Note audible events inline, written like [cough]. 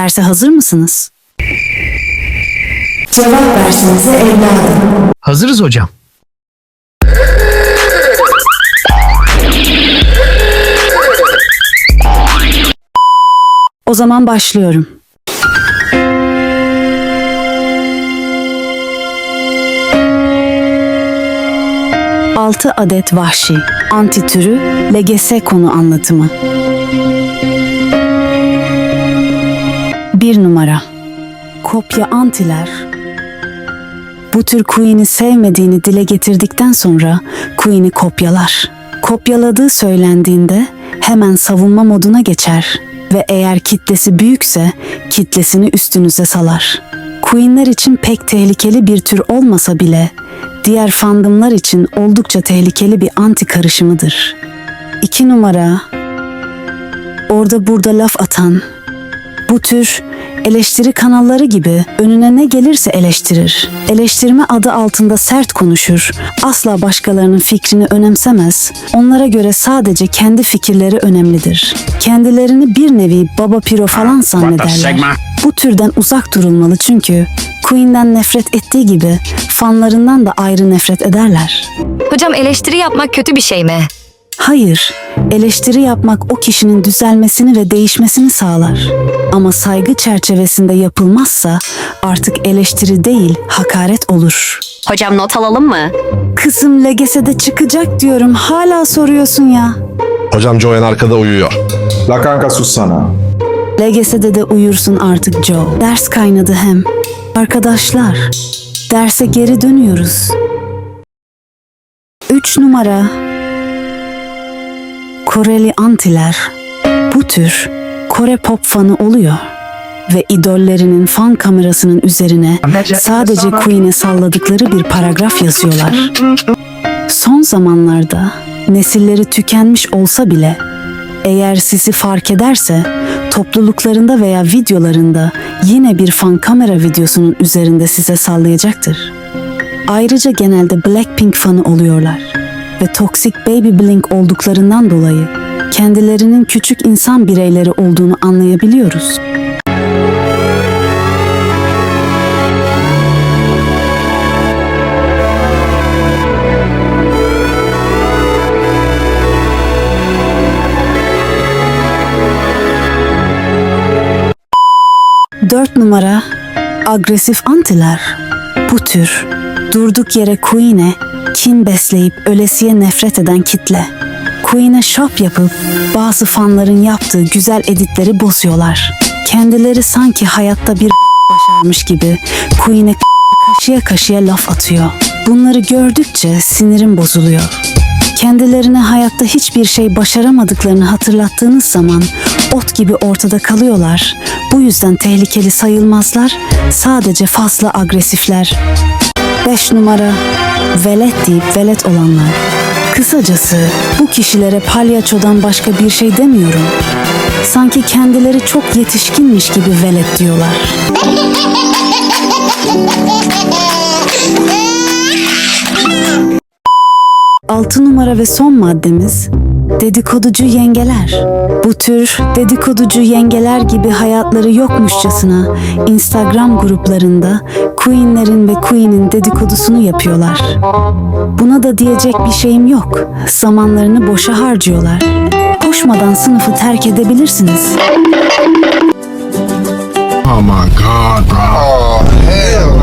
Öyleyse hazır mısınız? Cevap versenize evladım. Hazırız hocam. O zaman başlıyorum. Altı adet vahşi, anti türü, LGS konu anlatımı. Bir numara. Kopya antiler. Bu tür Queen'i sevmediğini dile getirdikten sonra Queen'i kopyalar. Kopyaladığı söylendiğinde hemen savunma moduna geçer ve eğer kitlesi büyükse kitlesini üstünüze salar. Queen'ler için pek tehlikeli bir tür olmasa bile diğer fandomlar için oldukça tehlikeli bir anti karışımıdır. İki numara orada burada laf atan bu tür eleştiri kanalları gibi önüne ne gelirse eleştirir. Eleştirme adı altında sert konuşur. Asla başkalarının fikrini önemsemez. Onlara göre sadece kendi fikirleri önemlidir. Kendilerini bir nevi baba piro falan zannederler. Bu türden uzak durulmalı çünkü Queen'den nefret ettiği gibi fanlarından da ayrı nefret ederler. Hocam eleştiri yapmak kötü bir şey mi? Hayır, eleştiri yapmak o kişinin düzelmesini ve değişmesini sağlar. Ama saygı çerçevesinde yapılmazsa artık eleştiri değil, hakaret olur. Hocam not alalım mı? Kızım LGS'de çıkacak diyorum, hala soruyorsun ya. Hocam Joen arkada uyuyor. La kanka sussana. LGS'de de uyursun artık Joe. Ders kaynadı hem. Arkadaşlar, derse geri dönüyoruz. 3 numara. Koreli antiler. Bu tür Kore pop fanı oluyor ve idollerinin fan kamerasının üzerine sadece Queen'e salladıkları bir paragraf yazıyorlar. Son zamanlarda nesilleri tükenmiş olsa bile eğer sizi fark ederse topluluklarında veya videolarında yine bir fan kamera videosunun üzerinde size sallayacaktır. Ayrıca genelde Blackpink fanı oluyorlar ve Toxic Baby Blink olduklarından dolayı kendilerinin küçük insan bireyleri olduğunu anlayabiliyoruz. Dört numara agresif antiler. Bu tür durduk yere Queen'e kin besleyip ölesiye nefret eden kitle. Queen'e şop yapıp bazı fanların yaptığı güzel editleri bozuyorlar. Kendileri sanki hayatta bir [laughs] başarmış gibi Queen'e [laughs] kaşıya kaşıya laf atıyor. Bunları gördükçe sinirim bozuluyor. Kendilerine hayatta hiçbir şey başaramadıklarını hatırlattığınız zaman ot gibi ortada kalıyorlar. Bu yüzden tehlikeli sayılmazlar, sadece fazla agresifler. 5 numara velet deyip velet olanlar. Kısacası bu kişilere palyaçodan başka bir şey demiyorum. Sanki kendileri çok yetişkinmiş gibi velet diyorlar. 6 numara ve son maddemiz dedikoducu yengeler. Bu tür dedikoducu yengeler gibi hayatları yokmuşçasına Instagram gruplarında Queen'lerin ve Queen'in dedikodusunu yapıyorlar. Buna da diyecek bir şeyim yok. Zamanlarını boşa harcıyorlar. Koşmadan sınıfı terk edebilirsiniz. Oh my god bro.